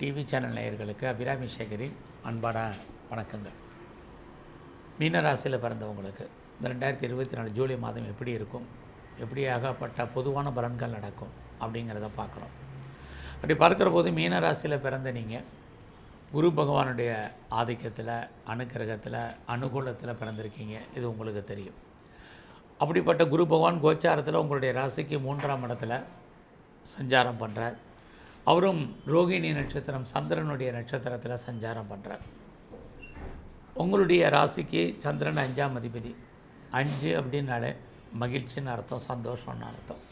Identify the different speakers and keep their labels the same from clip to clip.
Speaker 1: TV channel நேயர்களுக்கு அபிராமி சேகரின் அன்பான வணக்கங்கள். மீனராசியில் பிறந்தவங்களுக்கு இந்த ரெண்டாயிரத்தி இருபத்தி நாலு ஜூலை மாதம் எப்படி இருக்கும்? எப்படி ஆகப்பட்ட பொதுவான பலன்கள் நடக்கும்? அப்படிங்கிறத பார்க்குறோம். அப்படி பார்க்குற போது மீனராசியில் பிறந்த நீங்கள் குரு பகவானுடைய ஆதிக்கத்தில் அனுக்கிரகத்தில் அனுகூலத்தில் பிறந்திருக்கீங்க. இது உங்களுக்கு தெரியும். அப்படிப்பட்ட குரு பகவான் கோச்சாரத்தில் உங்களுடைய ராசிக்கு மூன்றாம் இடத்துல சஞ்சாரம் பண்ணுறார் அவரும் ரோகிணி நட்சத்திரம் சந்திரனுடைய நட்சத்திரத்தில் சஞ்சாரம் பண்ணுறார் உங்களுடைய ராசிக்கு சந்திரன் அஞ்சாம் அதிபதி. அஞ்சு அப்படின்னாலே மகிழ்ச்சின்னு அர்த்தம் சந்தோஷம்னு அர்த்தம்.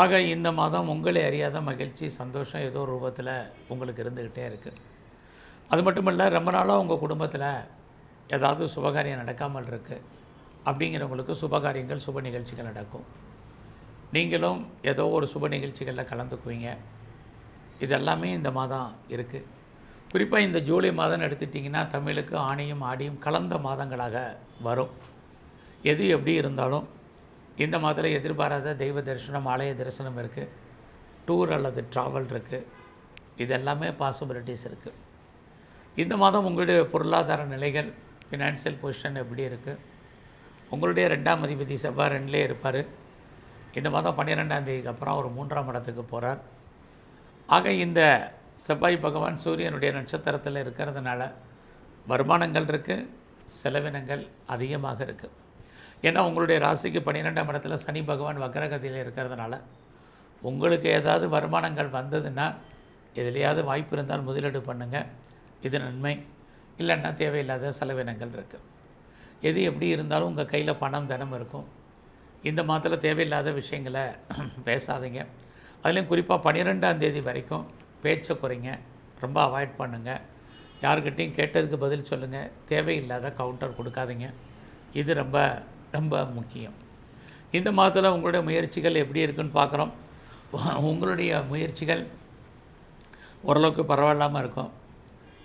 Speaker 1: ஆக இந்த மாதம் உங்களை அறியாத மகிழ்ச்சி சந்தோஷம் ஏதோ ரூபத்தில் உங்களுக்கு இருந்துக்கிட்டே இருக்குது அது மட்டும் இல்லை ரொம்ப நாளாக உங்கள் குடும்பத்தில் ஏதாவது சுபகாரியம் நடக்காமல் இருக்குது அப்படிங்கிறவங்களுக்கு சுபகாரியங்கள் சுப நிகழ்ச்சிகள் நடக்கும். நீங்களும் ஏதோ ஒரு சுப நிகழ்ச்சிகளில் கலந்துக்குவீங்க. இதெல்லாமே இந்த மாதம் இருக்குது குறிப்பாக இந்த ஜூலை மாதம்னு எடுத்துட்டிங்கன்னா தமிழுக்கு ஆணையும் ஆடியும் கலந்த மாதங்களாக வரும். எது எப்படி இருந்தாலும் இந்த மாதத்தில் எதிர்பாராத தெய்வ தரிசனம் ஆலய தரிசனம் இருக்குது டூர் அல்லது ட்ராவல் இருக்குது இதெல்லாமே பாசிபிலிட்டிஸ் இருக்குது இந்த மாதம் உங்களுடைய பொருளாதார நிலைகள் ஃபினான்சியல் பொசிஷன் எப்படி இருக்குது உங்களுடைய ரெண்டாம் அதிபதி செவ்வாய் ரெண்டுலேயே இருப்பார். இந்த மாதம் பன்னிரெண்டாம் தேதிக்கு அப்புறம் அவர் மூன்றாம் இடத்துக்கு போகிறார் ஆக இந்த செவ்வாய் பகவான் சூரியனுடைய நட்சத்திரத்தில் இருக்கிறதுனால வருமானங்கள் இருக்குது செலவினங்கள் அதிகமாக இருக்குது ஏன்னா உங்களுடைய ராசிக்கு பன்னிரெண்டாம் இடத்துல சனி பகவான் வக்ரகதியில் இருக்கிறதுனால உங்களுக்கு ஏதாவது வருமானங்கள் வந்ததுன்னா எதுலையாவது வாய்ப்பு இருந்தால் முதலீடு பண்ணுங்கள் இது நன்மை. இல்லைன்னா தேவையில்லாத செலவினங்கள் இருக்குது எது எப்படி இருந்தாலும் உங்கள் கையில் பணம் தினம் இருக்கும். இந்த மாதத்தில் தேவையில்லாத விஷயங்களை பேசாதீங்க. அதுலேயும் குறிப்பாக பன்னிரெண்டாம் தேதி வரைக்கும் பேச்சை குறைங்க ரொம்ப அவாய்ட் பண்ணுங்கள் யாருக்கிட்டையும் கேட்டதுக்கு பதில் சொல்லுங்கள் தேவையில்லாத கவுண்டர் கொடுக்காதீங்க. இது ரொம்ப ரொம்ப முக்கியம். இந்த மாதத்தில் உங்களுடைய முயற்சிகள் எப்படி இருக்குன்னு பார்க்குறோம். உங்களுடைய முயற்சிகள் ஓரளவுக்கு பரவாயில்லாமல் இருக்கும்.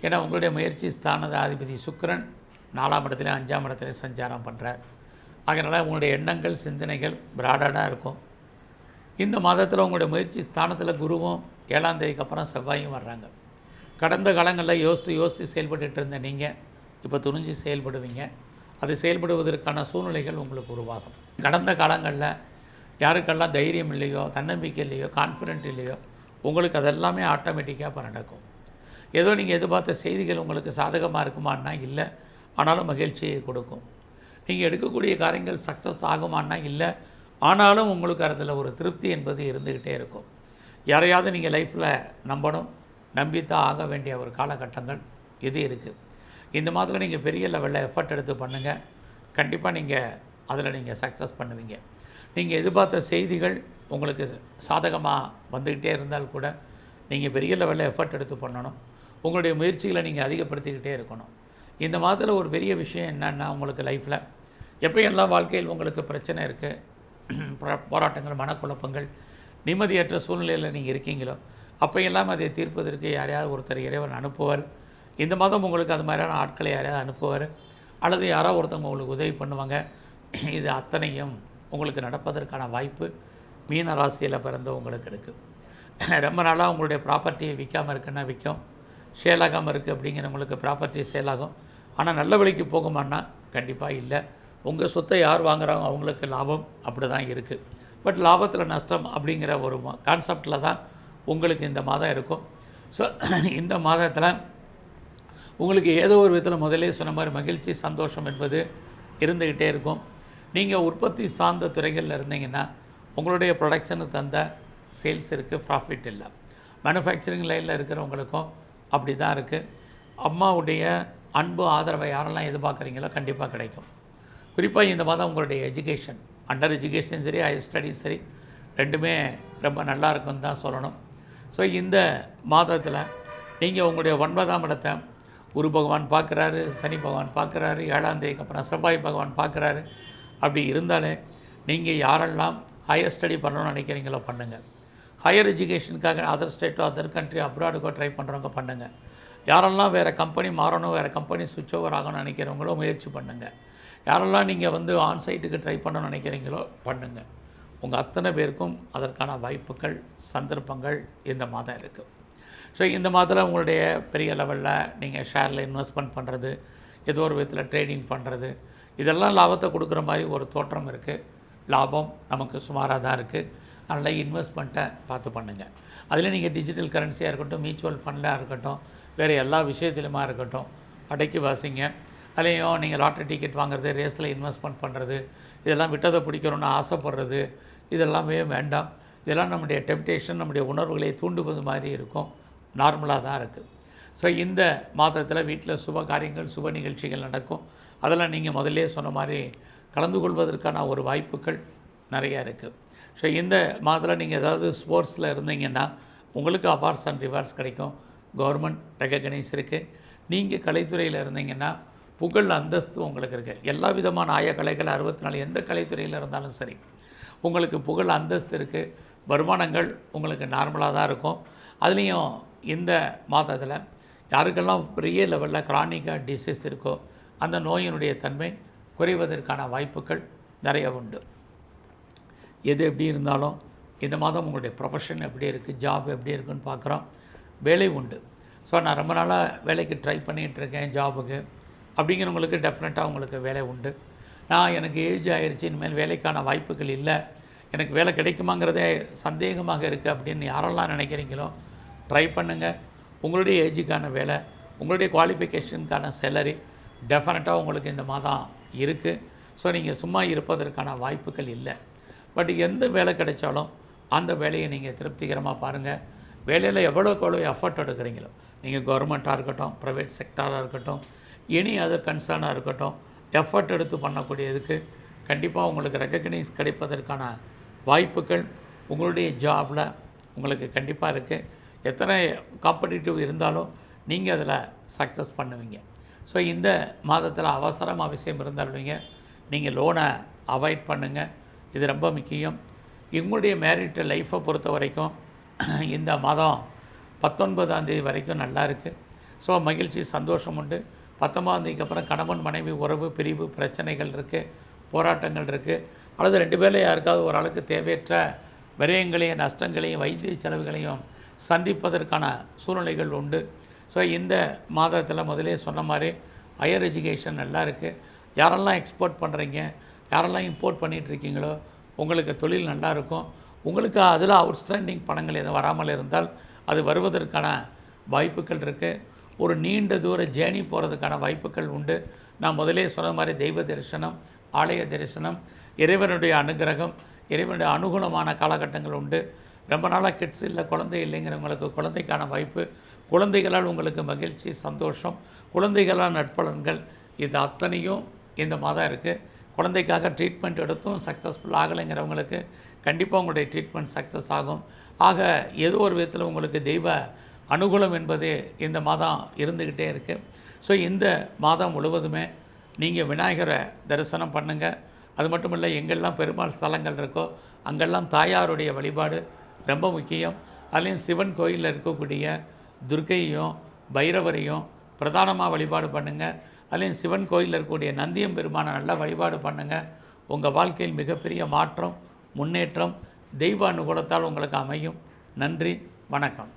Speaker 1: ஏன்னா உங்களுடைய முயற்சி ஸ்தானத அதிபதி சுக்கரன் நாலாம் இடத்துலையும் அஞ்சாம் இடத்துலையும் சஞ்சாரம் பண்ணுறார் அதனால் உங்களுடைய எண்ணங்கள் சிந்தனைகள் பிராடடாக இருக்கும். இந்த மாதத்தில் உங்களுடைய முயற்சி ஸ்தானத்தில் குருவும் ஏழாம் தேதிக்கு அப்புறம் செவ்வாயும் வர்றாங்க. கடந்த காலங்களில் யோசித்து யோசித்து செயல்பட்டு இருந்த நீங்கள் இப்போ துணிஞ்சு செயல்படுவீங்க. அது செயல்படுவதற்கான சூழ்நிலைகள் உங்களுக்கு உருவாகும். கடந்த காலங்களில் யாருக்கெல்லாம் தைரியம் இல்லையோ தன்னம்பிக்கை இல்லையோ கான்ஃபிடென்ட் இல்லையோ உங்களுக்கு அதெல்லாமே ஆட்டோமேட்டிக்காக இப்போ நடக்கும் ஏதோ நீங்கள் எதிர்பார்த்த செய்திகள் உங்களுக்கு சாதகமாக இருக்குமான்னா இல்லை ஆனாலும் மகிழ்ச்சியை கொடுக்கும். நீங்கள் எடுக்கக்கூடிய காரியங்கள் சக்ஸஸ் ஆகுமான்னா இல்லை ஆனாலும் உங்களுக்கு அதில் ஒரு திருப்தி என்பது இருந்துக்கிட்டே இருக்கும். யாரையாவது நீங்கள் லைஃப்பில் நம்பணும் நம்பித்தான் ஆக வேண்டிய ஒரு காலகட்டங்கள் இது இருக்குது இந்த மாதத்தில் நீங்கள் பெரிய லெவலில் எஃபர்ட் எடுத்து பண்ணுங்கள் கண்டிப்பாக நீங்கள் அதில் நீங்கள் சக்ஸஸ் பண்ணுவீங்க. நீங்கள் எதிர்பார்த்த செய்திகள் உங்களுக்கு சாதகமாக வந்துக்கிட்டே இருந்தால் கூட நீங்கள் பெரிய லெவலில் எஃபர்ட் எடுத்து பண்ணணும். உங்களுடைய முயற்சிகளை நீங்கள் அதிகப்படுத்திக்கிட்டே இருக்கணும். இந்த மாதத்தில் ஒரு பெரிய விஷயம் என்னென்னா உங்களுக்கு லைஃப்பில் எப்போயெல்லாம் வாழ்க்கையில் உங்களுக்கு பிரச்சனை இருக்குது போராட்டங்கள் மனக்குழப்பங்கள் நிம்மதியற்ற சூழ்நிலையில் நீங்கள் இருக்கீங்களோ அப்போயெல்லாம் அதை தீர்ப்பதற்கு யாரையாவது ஒருத்தர் இறைவன் அனுப்புவார். இந்த மாதம் உங்களுக்கு அது மாதிரியான ஆட்களை யாரையாவது அனுப்புவார். அல்லது யாரோ ஒருத்தவங்க உங்களுக்கு உதவி பண்ணுவாங்க. இது அத்தனையும் உங்களுக்கு நடப்பதற்கான வாய்ப்பு மீன ராசியில் பிறந்த உங்களுக்கு இருக்குது ரொம்ப நாளாக உங்களுடைய ப்ராப்பர்ட்டியை விற்காமல் இருக்குன்னா விற்கும் சேலாகாமல் இருக்குது அப்படிங்கிறவங்களுக்கு ப்ராப்பர்ட்டி சேல் ஆகும். ஆனால் நல்ல வழிக்கு போகுமான்னா கண்டிப்பாக இல்லை. உங்கள் சொத்தை யார் வாங்குறாங்க அவங்களுக்கு லாபம் அப்படி தான் இருக்குது பட் லாபத்தில் நஷ்டம் அப்படிங்கிற ஒரு கான்செப்டில் தான் உங்களுக்கு இந்த மாதம் இருக்கும். ஸோ இந்த மாதத்தில் உங்களுக்கு ஏதோ ஒரு விதத்தில் முதலே சொன்ன மாதிரி மகிழ்ச்சி சந்தோஷம் என்பது இருந்துக்கிட்டே இருக்கும். நீங்கள் உற்பத்தி சார்ந்த துறைகளில் இருந்தீங்கன்னா உங்களுடைய ப்ரொடக்ஷனுக்கு தந்த சேல்ஸ் இருக்குது ப்ராஃபிட் இல்லை. மேனுஃபேக்சரிங் லைனில் இருக்கிறவங்களுக்கும் அப்படி தான் இருக்குது அம்மாவுடைய அன்பு ஆதரவை யாரெல்லாம் எதிர்பார்க்குறீங்களோ கண்டிப்பாக கிடைக்கும். குறிப்பாக இந்த மாதம் உங்களுடைய எஜுகேஷன் அண்டர் எஜுகேஷன் சரி ஹையர் ஸ்டடீஸ் சரி ரெண்டுமே ரொம்ப நல்லா இருக்குன்னு தான் சொல்லணும். ஸோ இந்த மாதத்தில் நீங்கள் உங்களுடைய ஒன்பதாம் இடத்தை குரு பகவான் பார்க்குறாரு சனி பகவான் பார்க்குறாரு ஏழாம் தேதிக்கு அப்புறம் செவ்வாய் பகவான் பார்க்குறாரு. அப்படி இருந்தாலே நீங்கள் யாரெல்லாம் ஹையர் ஸ்டடி பண்ணணும்னு நினைக்கிறீங்களோ பண்ணுங்கள் ஹையர் எஜுகேஷனுக்காக அதர் ஸ்டேட்டோ அதர் கண்ட்ரி அப்ராடுக்கோ ட்ரை பண்ணுறவங்க பண்ணுங்கள் யாரெல்லாம் வேறு கம்பெனி மாறணும் வேறு கம்பெனி சுவிட்ச் ஓவர் ஆகணும்னு நினைக்கிறவங்களோ முயற்சி பண்ணுங்கள் யாரெல்லாம் நீங்கள் வந்து ஆன் சைட்டுக்கு ட்ரை பண்ணணும்னு நினைக்கிறீங்களோ பண்ணுங்கள் உங்கள் அத்தனை பேருக்கும் அதற்கான வாய்ப்புகள் சந்தர்ப்பங்கள் இந்த மாதம் இருக்குது ஸோ இந்த மாதத்தில் உங்களுடைய பெரிய லெவலில் நீங்கள் ஷேரில் இன்வெஸ்ட்மெண்ட் பண்ணுறது ஏதோ ஒரு விதத்தில் ட்ரேடிங் பண்ணுறது இதெல்லாம் லாபத்தை கொடுக்குற மாதிரி ஒரு தோற்றம் இருக்குது லாபம் நமக்கு சுமாராக தான் இருக்குது அதனால் இன்வெஸ்ட்மெண்ட்டை பார்த்து பண்ணுங்கள் அதில் நீங்கள் டிஜிட்டல் கரன்சியாக இருக்கட்டும் மியூச்சுவல் ஃபண்டாக இருக்கட்டும் வேறு எல்லா விஷயத்திலுமா இருக்கட்டும் அடைக்கி வாசிங்க. அதுலேயும் நீங்கள் லாட்ரி டிக்கெட் வாங்குறது ரேஸில் இன்வெஸ்ட்மெண்ட் பண்ணுறது இதெல்லாம் விட்டதை பிடிக்கணும்னு ஆசைப்படுறது இதெல்லாமே வேண்டாம். இதெல்லாம் நம்முடைய டெம்டேஷன் நம்முடைய உணர்வுகளை தூண்டுவது மாதிரி இருக்கும். நார்மலாக தான் இருக்குது ஸோ இந்த மாதத்தில் வீட்டில் சுப காரியங்கள் சுப நிகழ்ச்சிகள் நடக்கும். அதெல்லாம் நீங்கள் முதல்ல சொன்ன மாதிரி கலந்து கொள்வதற்கான ஒரு வாய்ப்புகள் நிறையா இருக்குது ஸோ இந்த மாதத்தில் நீங்கள் ஏதாவது ஸ்போர்ட்ஸில் இருந்தீங்கன்னா உங்களுக்கு அவார்ட்ஸ் அண்ட் ரிவார்ட்ஸ் கிடைக்கும். கவர்மெண்ட் ரெக்கக்னைஸ் இருக்குது நீங்கள் கலைத்துறையில் இருந்தீங்கன்னா புகழ் அந்தஸ்து உங்களுக்கு இருக்குது எல்லா விதமான ஆய கலைகள் அறுபத்தி நாலு எந்த கலைத்துறையில் இருந்தாலும் சரி உங்களுக்கு புகழ் அந்தஸ்து இருக்குது வருமானங்கள் உங்களுக்கு நார்மலாக தான் இருக்கும். அதுலேயும் இந்த மாதத்தில் யாருக்கெல்லாம் பெரிய லெவலில் கிரானிக்காக டிசீஸ் இருக்கோ அந்த நோயினுடைய தன்மை குறைவதற்கான வாய்ப்புகள் நிறைய உண்டு. எது எப்படி இருந்தாலும் இந்த மாதம் உங்களுடைய ப்ரொஃபஷன் எப்படி இருக்குது ஜாப் எப்படி இருக்குன்னு பார்க்குறோம். வேலை உண்டு. ஸோ நான் ரொம்ப நாளாக வேலைக்கு ட்ரை பண்ணிகிட்டு இருக்கேன் ஜாபுக்கு அப்படிங்கிறவங்களுக்கு டெஃபினட்டாக உங்களுக்கு வேலை உண்டு. நான் எனக்கு ஏஜ் ஆயிடுச்சு இனிமேல் வேலைக்கான வாய்ப்புகள் இல்லை. எனக்கு வேலை கிடைக்குமாங்கிறதே சந்தேகமாக இருக்குது அப்படின்னு யாரெல்லாம் நினைக்கிறீங்களோ ட்ரை பண்ணுங்கள் உங்களுடைய ஏஜுக்கான வேலை உங்களுடைய குவாலிஃபிகேஷனுக்கான சேலரி டெஃபினட்டாக உங்களுக்கு இந்த மாதம் இருக்குது ஸோ நீங்கள் சும்மா இருப்பதற்கான வாய்ப்புகள் இல்லை. பட் எந்த வேலை கிடைச்சாலும் அந்த வேலையை நீங்கள் திருப்திகரமாக பாருங்கள் வேலையில் எவ்வளோக்கு எவ்வளோ எஃபர்ட் எடுக்கிறீங்களோ நீங்கள் கவர்மெண்ட்டாக இருக்கட்டும் ப்ரைவேட் செக்டாராக இருக்கட்டும் எனி அதர் கன்சர்னாக இருக்கட்டும் எஃபர்ட் எடுத்து பண்ணக்கூடியதுக்கு கண்டிப்பாக உங்களுக்கு ரெக்கக்னைஸ் கிடைப்பதற்கான வாய்ப்புகள் உங்களுடைய ஜாபில் உங்களுக்கு கண்டிப்பாக இருக்குது எத்தனை காம்படிட்டிவ் இருந்தாலும் நீங்கள் அதில் சக்ஸஸ் பண்ணுவீங்க. ஸோ இந்த மாதத்தில் அவசரம் அவசியம் இருந்தாலுங்க நீங்கள் லோனை அவாய்ட் பண்ணுங்கள் இது ரொம்ப முக்கியம். எங்களுடைய மேரிட் லைஃப்பை பொறுத்த வரைக்கும் இந்த மாதம் பத்தொன்பதாம் தேதி வரைக்கும் நல்லா இருக்குது ஸோ மகிழ்ச்சி சந்தோஷம் உண்டு. பத்தொன்பதாம் தேதிக்கு அப்புறம் கணவன் மனைவி உறவு பிரிவு பிரச்சனைகள் இருக்குது போராட்டங்கள் இருக்குது அல்லது ரெண்டு பேரில் யாருக்காவது ஒரு ஆளுக்கு தேவையற்ற விரயங்களையும் நஷ்டங்களையும் வைத்திய செலவுகளையும் சந்திப்பதற்கான சூழ்நிலைகள் உண்டு. ஸோ இந்த மாதத்தில் முதலே சொன்ன மாதிரி ஹையர் எஜுகேஷன் நல்லா இருக்குது யாரெல்லாம் எக்ஸ்போர்ட் பண்ணுறீங்க யாரெல்லாம் இம்போர்ட் பண்ணிகிட்டு இருக்கீங்களோ உங்களுக்கு தொழில் நல்லா இருக்கும். உங்களுக்கு அதில் அவுட்ஸ்டாண்டிங் பணங்கள் எதுவும் வராமல் இருந்தால் அது வருவதற்கான வாய்ப்புகள் இருக்குது ஒரு நீண்ட தூர ஜேர்னி போகிறதுக்கான வாய்ப்புகள் உண்டு. நான் முதலே சொன்ன மாதிரி தெய்வ தரிசனம் ஆலய தரிசனம் இறைவனுடைய அனுகிரகம் இறைவனுடைய அனுகூலமான காலகட்டங்கள் உண்டு. ரொம்ப நாளாக கிட்ஸ் இல்லை குழந்தை இல்லைங்கிறவங்களுக்கு குழந்தைக்கான வாய்ப்பு. குழந்தைகளால் உங்களுக்கு மகிழ்ச்சி சந்தோஷம் குழந்தைகளால் நட்பலன்கள் இது அத்தனையும் இந்த மாதம் இருக்குது குழந்தைக்காக ட்ரீட்மெண்ட் எடுத்தும் சக்ஸஸ்ஃபுல் ஆகலைங்கிறவங்களுக்கு கண்டிப்பாக உங்களுடைய ட்ரீட்மெண்ட் சக்ஸஸ் ஆகும். ஆக ஏதோ ஒரு விதத்தில் உங்களுக்கு தெய்வ அனுகூலம் என்பது இந்த மாதம் இருந்துக்கிட்டே இருக்குது ஸோ இந்த மாதம் முழுவதுமே நீங்கள் விநாயகரை தரிசனம் பண்ணுங்கள் அது மட்டும் இல்லை எங்கெல்லாம் பெருமாள் ஸ்தலங்கள் இருக்கோ அங்கெல்லாம் தாயாருடைய வழிபாடு ரொம்ப முக்கியம். அதுலேயும் சிவன் கோயிலில் இருக்கக்கூடிய துர்க்கையையும் பைரவரையும் பிரதானமாக வழிபாடு பண்ணுங்கள் அதுலேயும் சிவன் கோயிலில் இருக்கக்கூடிய நந்தியம் பெருமானை நல்லா வழிபாடு பண்ணுங்கள் உங்கள் வாழ்க்கையில் மிகப்பெரிய மாற்றம் முன்னேற்றம் தெய்வ அனுகூலத்தால் உங்களுக்கு அமையும். நன்றி வணக்கம்.